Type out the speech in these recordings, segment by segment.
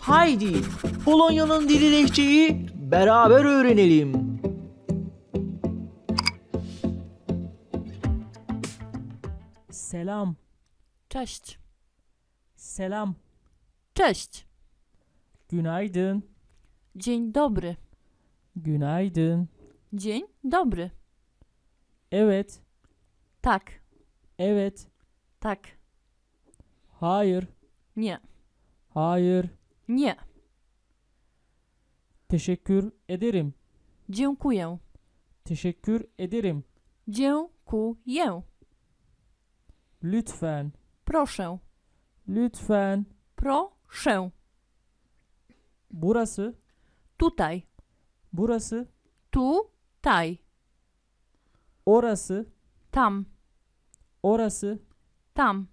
Haydi Polonya'nın dili lehçeyi beraber öğrenelim. Selam, Cześć. selam, Cześć. günaydın, Dzień dobry. günaydın. Dzień dobry. Evet, Tak. evet, Tak. hayır, Nie. hayır. Nie. Teşekkür ederim, Dziękuję. teşekkür ederim. Dziękuję. Lütfen, Proszę. lütfen. Proszę. Burası, Tutaj. burası, Tutaj. orası, Tam. orası. Tam.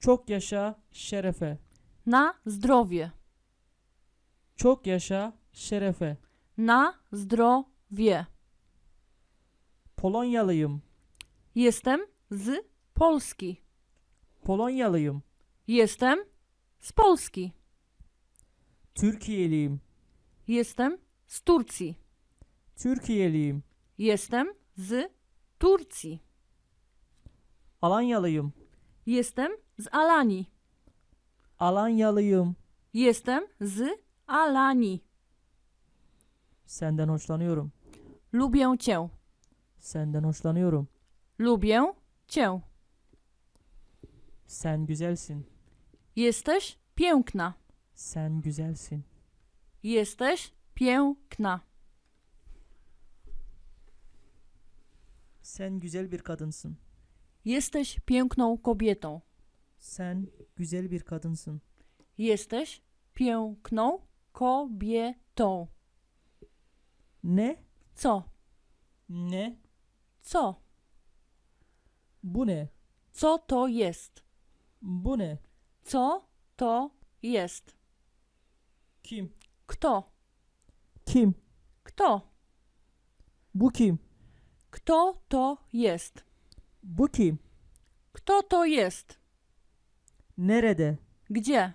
Çok yaşa şerefe. Na zdrowie. Çok yaşa şerefe. Na zdrowie. Polonyalıyım. Jestem z Polski. Polonyalıyım. Jestem z Polski. Türkiyeliyim. Jestem z Turcji. Türkiyeliyim. Jestem z Turcji. Alanyalıyım. Jestem z Alanii. Alanyalıyım. Jestem z Alanii. Senden hoşlanıyorum. Lubię cię. Senden hoşlanıyorum. Lubię cię. Sen güzelsin. Jesteś piękna. Sen güzelsin. Jesteś piękna. Sen güzel bir kadınsın. Jesteś piękną kobietą. Sen güzel bir kadınsın. Jesteś piękną kobietą. Ne? Co? Ne? Co? Bu ne? Co to jest? Bu ne? Co to jest? Kim? Kto? Kim? Kto? Bu kim? Kto to jest? Bu kim? Kto to jest? Nerede? Gdzie?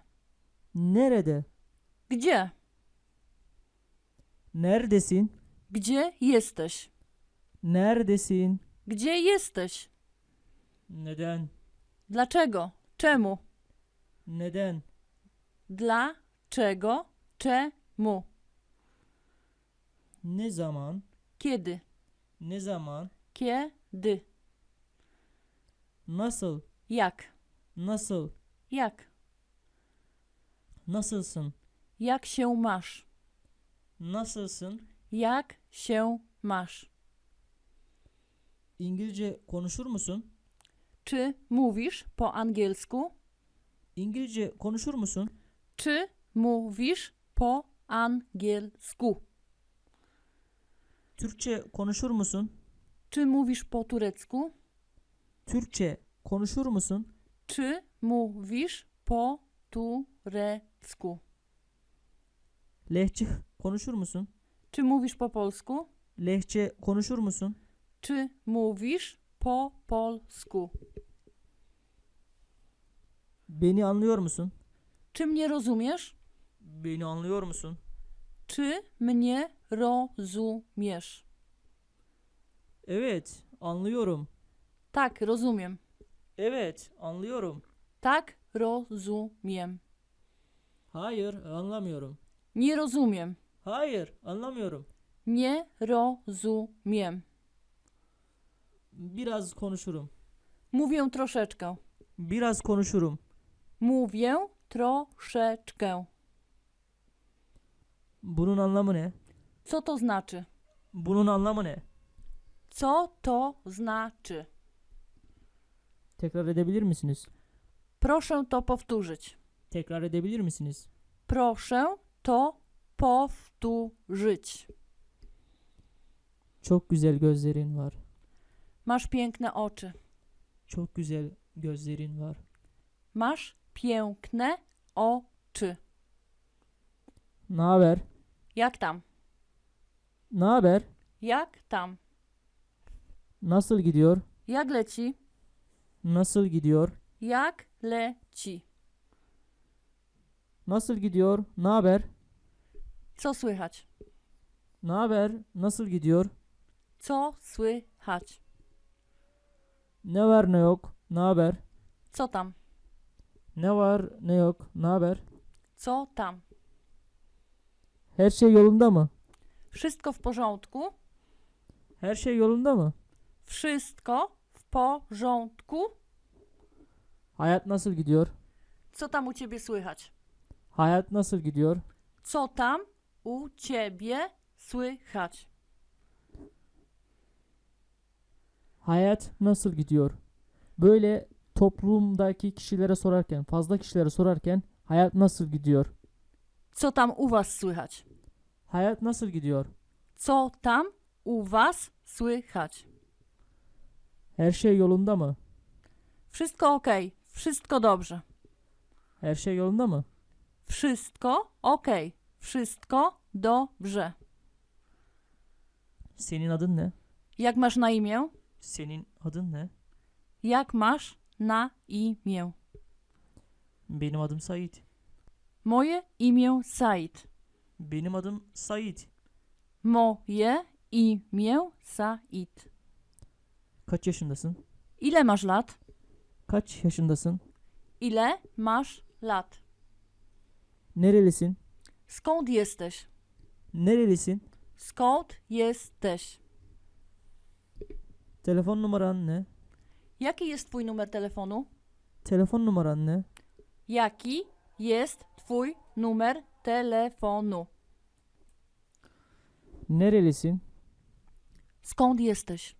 Nerede? Gdzie? Neredesin? Gdzie jesteś? Neredesin? Gdzie jesteś? Neden? Dlaczego? Czemu? Neden? Dlaczego? Czemu? Ne zaman? Kiedy? Ne zaman? Kiedy? Nasıl? Jak? Nasıl? Jak? Nasılsın? Jak się masz? Nasılsın? Jak się masz? İngilizce konuşur musun? Czy mówisz po angielsku? İngilizce konuşur musun? Czy mówisz po angielsku? Türkçe konuşur musun? Czy mówisz po turecku? Türkçe konuşur musun? Czy mówisz po turecku? Lehçe konuşur musun? Czy mówisz po polsku? Lehçe konuşur musun? Czy mówisz po polsku? Beni anlıyor musun? Czy mnie rozumiesz? Beni anlıyor musun? Czy mnie rozumiesz? Evet, anlıyorum. Tak, rozumiem. Evet, anlıyorum. Tak, rozumiem. Hayır, anlamıyorum. Nie rozumiem. Hayır, anlamıyorum. Nie rozumiem. Biraz konuşurum. Mówię troszeczkę. Biraz konuşurum. Mówię troszeczkę. Bunun anlamı ne? Co to znaczy? Bunun anlamı ne? Co to znaczy? Tekrar edebilir misiniz? Proszę to powtórzyć. Tekrar edebilir misiniz? Proszę to powtórzyć. Çok güzel gözlerin var. Masz piękne oczy. Çok güzel gözlerin var. Masz piękne oczy. Ne haber? Jak tam? Ne haber? Jak tam? Nasıl gidiyor? Jak leci? Nasıl gidiyor? Jak leci? Nasıl gidiyor? Ne haber? Co słychać? Ne haber? Nasıl gidiyor? Co słychać? Ne var ne yok? Ne haber? Co tam? Ne var ne yok? Ne haber? Co tam? Her şey yolunda mı? Wszystko w porządku? Her şey yolunda mı? Wszystko w porządku? Hayat nasıl gidiyor? Co tam u ciebie słychać? Hayat nasıl gidiyor? Co tam u ciebie słychać? Hayat nasıl gidiyor? Böyle toplumdaki kişilere sorarken, fazla kişilere sorarken hayat nasıl gidiyor? Co tam u was słychać? Hayat nasıl gidiyor? Co tam u was słychać? Her şey yolunda mı? Wszystko ok, wszystko dobrze. Her şey yolunda mı? Wszystko ok, wszystko dobrze. Senin adın ne? Jak masz na imię? Senin adın ne? Jak masz na imię? Benim adım Sait. Moje imię Said. Benim adım Sait. Moje imię Said. Kaç yaşındasın? Ile masz lat? Kaç yaşındasın? Ile masz lat? Nerelisin? Skąd jesteś? Nerelisin? Skąd jesteś? Telefon numaran ne? Jaki jest twój numer telefonu? Telefon numaran ne? Jaki jest twój numer telefonu? Nerelisin? Skąd jesteś?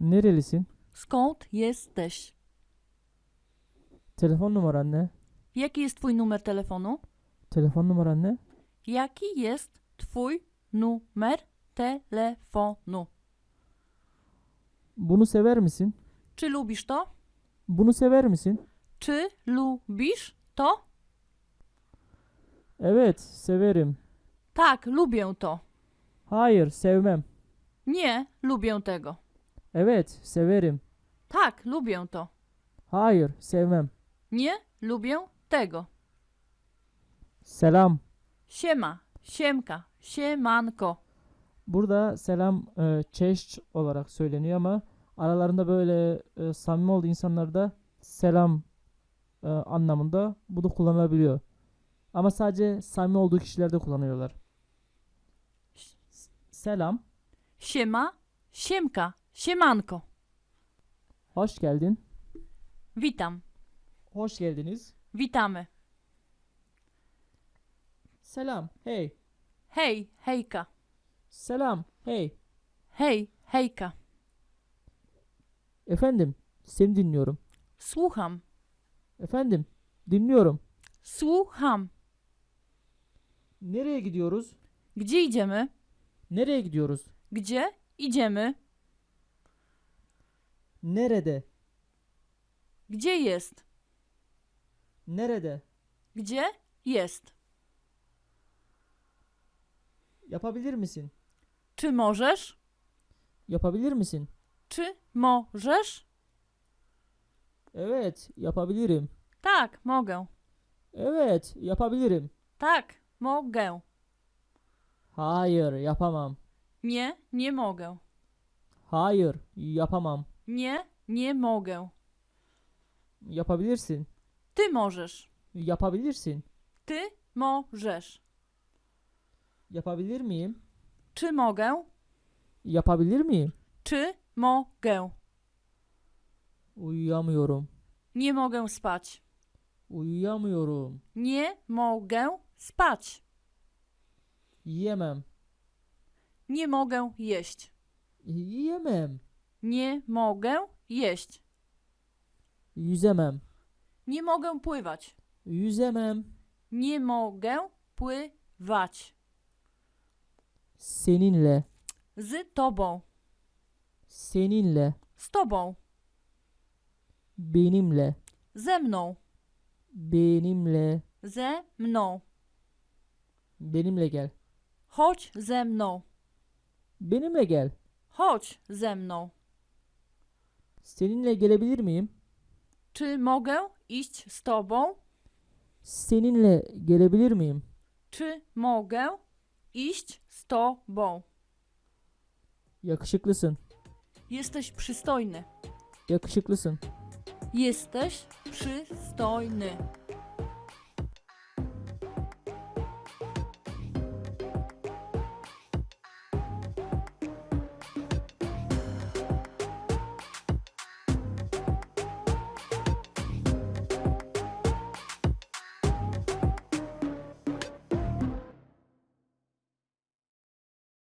Nerelisin? Skąd jesteś? Telefon ne? Jaki jest twój numer telefonu? Telefon ne? Jaki jest twój numer telefonu? Bunu sever misin? Czy lubisz to? Bunu sever misin? Czy lubisz to? Evet, severim. Tak, lubię to. Hayır, sevmem. Nie, lubię tego. Evet, severim. Tak, lubię to. Hayır, sevmem. Nie, lubię tego. Selam. Siema, siemka, siemanko. Burada selam e, çeşç olarak söyleniyor ama aralarında böyle e, samimi olduğu insanlarda selam e, anlamında bu da kullanılabiliyor. Ama sadece samimi olduğu kişilerde kullanıyorlar. Selam, Siema, siemka, siemanko. hoş geldin. Witam, Hoş geldiniz. witamy. Selam, hey. Hej, hejka. Selam, hey. Hej, hejka. Efendim, seni dinliyorum. Słucham, Efendim, dinliyorum. słucham. Nereye gidiyoruz? Gdzie idziemy? Nereye gidiyoruz? Gdzie idziemy? Nerede? Gdzie jest? Nerede? Gdzie jest? Yapabilir misin? Czy możesz? Yapabilir misin? Czy możesz? Evet, yapabilirim. Tak, mogę. Evet, yapabilirim. Tak, mogę. Hayır, yapamam. Nie, nie mogę. Hayır, yapamam. Nie, nie mogę. Yapabilirsin. Ty możesz. Yapabilirsin. Ty możesz. Yapabilir miyim? Czy mogę? Yapabilir miyim? Czy mogę? Uyuyamıyorum. Nie mogę spać. Uyuyamıyorum. Nie mogę spać. Yiyemem. Nie mogę jeść. Yiyemem. Nie mogę jeść. Yüzemem. Nie mogę pływać. Yüzemem. Nie mogę pływać. Seninle. Z tobą. Seninle. Z tobą. Benimle. Ze mną. Benimle. Ze mną. Benimle gel. Chodź ze mną. Benimle gel. Chodź ze mną. Seninle gelebilir miyim? Czy mogę iść z tobą? Seninle gelebilir miyim? Czy mogę iść z tobą? Yakışıklısın. Jesteś przystojny. Yakışıklısın. Jesteś przystojny.